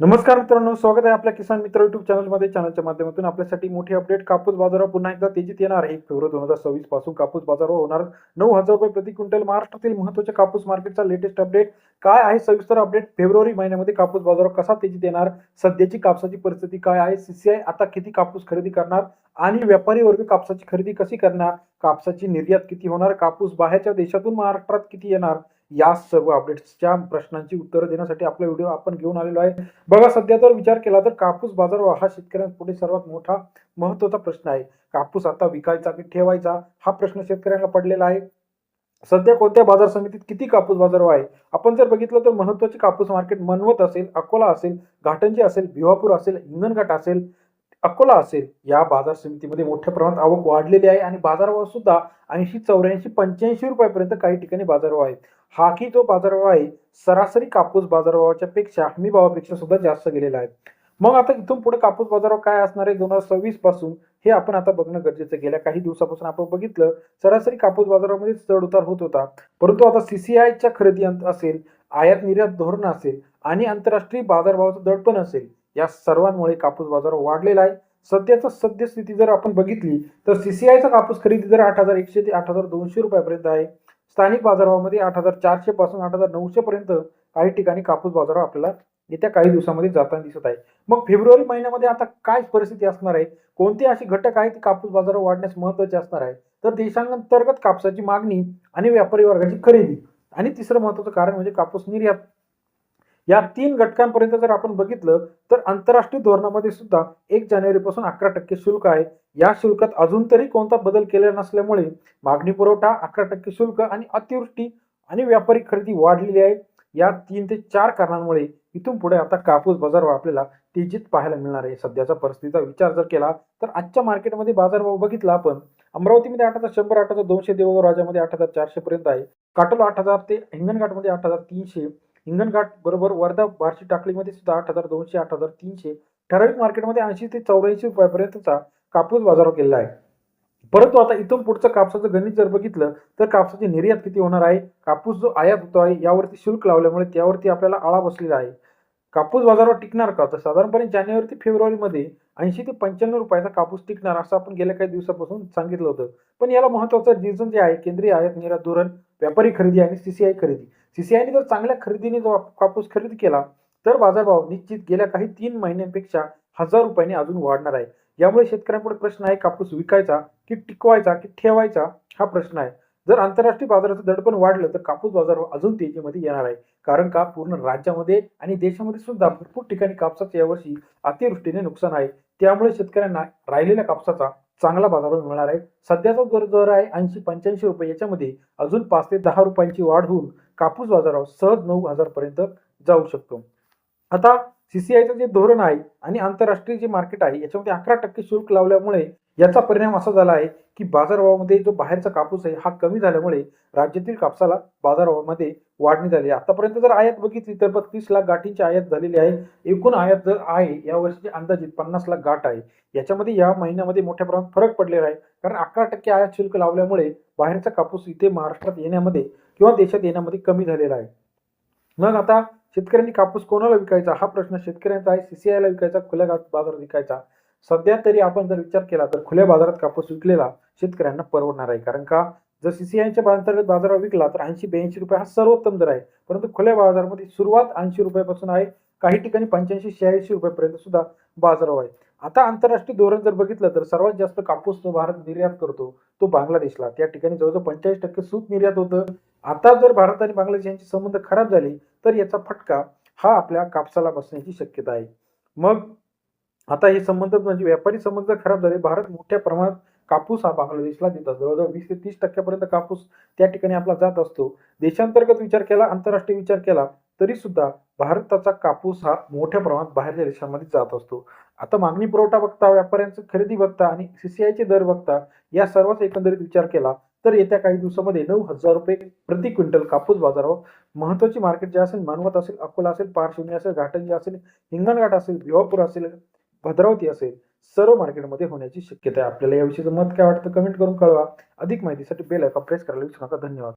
नमस्कार मित्रांनो स्वागत आहे आपल्या किसान मित्र युट्यूब चॅनलमध्ये चॅनलच्या माध्यमातून आपल्यासाठी मोठी अपडेट कापूस बाजारावर पुन्हा एकदा तेजीत येणार एक फेब्रुवारी दोन हजार सव्वीसपासून कापूस बाजारावर होणार नऊ हजार रुपये प्रति क्विंटल. महाराष्ट्रातील महत्त्वाच्या कापूस मार्केटचा लेटेस्ट अपडेट काय आहे सविस्तर अपडेट फेब्रुवारी महिन्यामध्ये कापूस बाजारावर कसा तेजीत येणार? सध्याची कापसाची परिस्थिती काय आहे? सीसीआय आता किती कापूस खरेदी करणार? आणि व्यापारी वर्ग कापसाची खरेदी कशी करणार? कापसाची निर्यात किती होणार? कापूस बाहेरच्या देशातून महाराष्ट्रात किती येणार? या सर्व अपडेट्सच्या प्रश्नांची उत्तरं देण्यासाठी आपला व्हिडिओ आपण घेऊन आलेलो आहे. बघा सध्या तर विचार केला तर कापूस बाजार हा शेतकऱ्यांपुढे सर्वात मोठा महत्त्वाचा प्रश्न आहे. कापूस आता विकायचा की ठेवायचा हा प्रश्न शेतकऱ्यांना पडलेला आहे. सध्या कोणत्या बाजार समितीत किती कापूस बाजार आहे? आपण जर बघितलं तर महत्त्वाचे कापूस मार्केट मनवत असेल अकोला असेल घाटंजी असेल भिवापूर असेल हिंगणघाट असेल अकोला असेल या बाजार समितीमध्ये मोठ्या प्रमाणात आवक वाढलेली आहे आणि बाजारभाव सुद्धा ऐंशी चौऱ्याऐंशी पंच्याऐंशी रुपयापर्यंत काही ठिकाणी बाजारभाव आहे हा की जो बाजारभाव आहे सरासरी कापूस बाजारभावाच्या पेक्षा हमी भावापेक्षा सुद्धा जास्त गेलेला आहे. मग आता इथून पुढे कापूस बाजारभाव काय असणार आहे? दोन हजार सव्वीसपासून हे आपण आता बघणं गरजेचं आहे. गेल्या काही दिवसापासून आपण बघितलं सरासरी कापूस बाजारामध्ये चढ उतार होत होता. परंतु आता सीसीआयच्या खरेदी अंत असेल आयात निर्यात धोरण असेल आणि आंतरराष्ट्रीय बाजारभावाचं दडपण असेल. या सर्वांमुळे कापूस बाजार वाढलेला आहे. सध्याचा सद्यस्थिती जर आपण बघितली तर सीसीआयचा कापूस खरेदी दर आठ हजार एकशे ते आठ हजार दोनशे रुपयापर्यंत आहे. स्थानिक बाजारभावामध्ये आठ हजार चारशे पासून आठ हजार नऊशे पर्यंत काही ठिकाणी कापूस बाजार आपल्याला येत्या काही दिवसामध्ये जाताना दिसत आहे. मग फेब्रुवारी महिन्यामध्ये आता काय परिस्थिती असणार आहे? कोणते असे घटक आहेत कापूस बाजार वाढण्यास महत्त्वाचे असणार आहे? तर देशांतर्गत कापसाची मागणी आणि व्यापारी वर्गाची खरेदी. आणि तिसरं महत्वाचं कारण म्हणजे कापूस निर्यात. या तीन घटकांपर्यंत जर आपण बघितलं तर आंतरराष्ट्रीय धोरणामध्ये सुद्धा एक जानेवारीपासून अकरा टक्के शुल्क आहे. या शुल्कात अजून तरी कोणता बदल केलेला नसल्यामुळे मागणी पुरवठा अकरा टक्के शुल्क आणि अतिवृष्टी आणि व्यापारी खरेदी वाढलेली आहे. या तीन ते चार कारणांमुळे इथून पुढे आता कापूस बाजार आपल्याला तेजीत पाहायला मिळणार आहे. सध्याच्या परिस्थितीचा विचार जर केला तर आजच्या मार्केटमध्ये बाजारभाव बघितला आपण अमरावतीमध्ये आठ हजार शंभर आठ हजार दोनशे देवगाव राजामध्ये आठ हजार चारशे पर्यंत आहे. काटोल आठ हजार ते हिंगणघाटमध्ये आठ हजार तीनशे हिंगणघाट बरोबर वर्धा बार्शी टाकळीमध्ये सुद्धा आठ हजार दोनशे आठ हजार तीनशे ठराविक मार्केटमध्ये ऐंशी ते चौऱ्याऐंशी रुपयापर्यंतचा कापूस बाजारावर केलेला आहे. परंतु आता इथून पुढचं कापसाचं गणित जर बघितलं तर कापसाची निर्यात किती होणार आहे? कापूस जो आयात होतो आहे यावरती शुल्क लावल्यामुळे त्यावरती आपल्याला आळा बसलेला आहे. कापूस बाजारावर टिकणार का? तर साधारणपणे जानेवारी ते फेब्रुवारीमध्ये ऐंशी ते पंच्याण्णव रुपयाचा कापूस टिकणार असं आपण गेल्या काही दिवसापासून सांगितलं होतं. पण याला महत्वाचं रिझन जे आहे केंद्रीय आयात निर्यात धोरण व्यापारी खरेदी आणि सीसीआय खरेदी. सीसीआयने जर चांगल्या खरेदीने जो कापूस खरेदी केला तर बाजारभाव निश्चित गेल्या काही तीन महिन्यांपेक्षा हजार रुपयांनी अजून वाढणार आहे. यामुळे शेतकऱ्यांपुढे प्रश्न आहे कापूस विकायचा की टिकवायचा की ठेवायचा? हा प्रश्न आहे. जर आंतरराष्ट्रीय बाजाराचं दडपण वाढलं तर कापूस बाजार अजून तेजीमध्ये येणार आहे. कारण का? पूर्ण राज्यामध्ये आणि देशामध्ये सुद्धा भरपूर ठिकाणी कापसाचं यावर्षी अतिवृष्टीने नुकसान आहे. त्यामुळे शेतकऱ्यांना राहिलेल्या कापसाचा चांगला बाजारभाव मिळणार आहे. सध्याचा दर दर आहे ऐंशी पंच्याऐंशी रुपये याच्यामध्ये अजून पाच ते दहा रुपयांची वाढ होऊन कापूस बाजारावर सहज नऊ हजार पर्यंत जाऊ शकतो. आता सीसीआयचं जे धोरण आहे आणि आंतरराष्ट्रीय जे मार्केट आहे याच्यामध्ये अकरा टक्के शुल्क लावल्यामुळे याचा परिणाम असा झाला आहे की बाजारभावामध्ये जो बाहेरचा कापूस आहे हा कमी झाल्यामुळे राज्यातील कापसाला बाजारभावामध्ये वाढणी झाली. आहे आतापर्यंत जर आयात बघितली तर बत्तीस लाख गाठींची आयात झालेली आहे. एकूण आयात जर आहे या वर्षीची अंदाजित पन्नास लाख गाठ आहे. याच्यामध्ये या महिन्यामध्ये मोठ्या प्रमाणात फरक पडलेला आहे. कारण अकरा टक्के आयात शुल्क लावल्यामुळे बाहेरचा कापूस इथे महाराष्ट्रात येण्यामध्ये किंवा देशात येण्यामध्ये कमी झालेला आहे. मग आता शेतकऱ्यांनी कापूस कोणाला विकायचा? हा प्रश्न शेतकऱ्यांचा आहे. सीसीआयला विकायचा खुल्या गा- बाजारात विकायचा. सध्या तरी आपण जर विचार केला तर खुल्या बाजारात कापूस विकलेला शेतकऱ्यांना परवडणार आहे. कारण का? जर सीसीआयच्या अंतर्गत बाजारात विकला तर ऐंशी ब्याऐंशी रुपये हा सर्वोत्तम दर आहे. परंतु खुल्या बाजारामध्ये सुरुवात ऐंशी रुपयापासून आहे. काही ठिकाणी पंच्याऐंशी शहाऐंशी रुपयापर्यंत सुद्धा बाजारभाव आहे. आता आंतरराष्ट्रीय धोरण जर बघितलं तर सर्वात जास्त कापूस जो भारत निर्यात करतो तो बांगलादेशला. त्या ठिकाणी जवळजवळ पंचेचाळीस टक्के सूत निर्यात होतं. आता जर भारत आणि बांगलादेश यांचे संबंध खराब झाले तर याचा फटका हा आपल्या कापसाला बसण्याची शक्यता आहे. मग आता हे संबंध म्हणजे व्यापारी संबंध जर खराब झाले भारत मोठ्या प्रमाणात कापूस हा बांगलादेशला देतात जवळजवळ वीस ते तीस टक्क्यापर्यंत कापूस त्या ठिकाणी आपला जात असतो. देशांतर्गत विचार केला आंतरराष्ट्रीय विचार केला तरी सुद्धा भारताचा कापूस हा मोठ्या प्रमाणात बाहेरच्या देशांमध्ये जात असतो. आता मागणी पुरवठा बघता व्यापाऱ्यांचं खरेदी बघता आणि सीसीआयचे दर बघता या सर्वच एकंदरीत विचार केला तर येत्या काही दिवसामध्ये नऊ हजार रुपये प्रति क्विंटल कापूस बाजारावर महत्वाची मार्केट जे असेल मानवत असेल अकोला असेल पारशिवनी असेल घाटंजी असेल हिंगणघाट असेल भिवापूर असेल भद्रावती असेल सर्व मार्केटमध्ये होण्याची शक्यता आहे. आपल्याला याविषयीचं मत काय वाटतं कमेंट करून कळवा. अधिक माहितीसाठी बेल आयकॉन प्रेस करायला विसरू नका. धन्यवाद.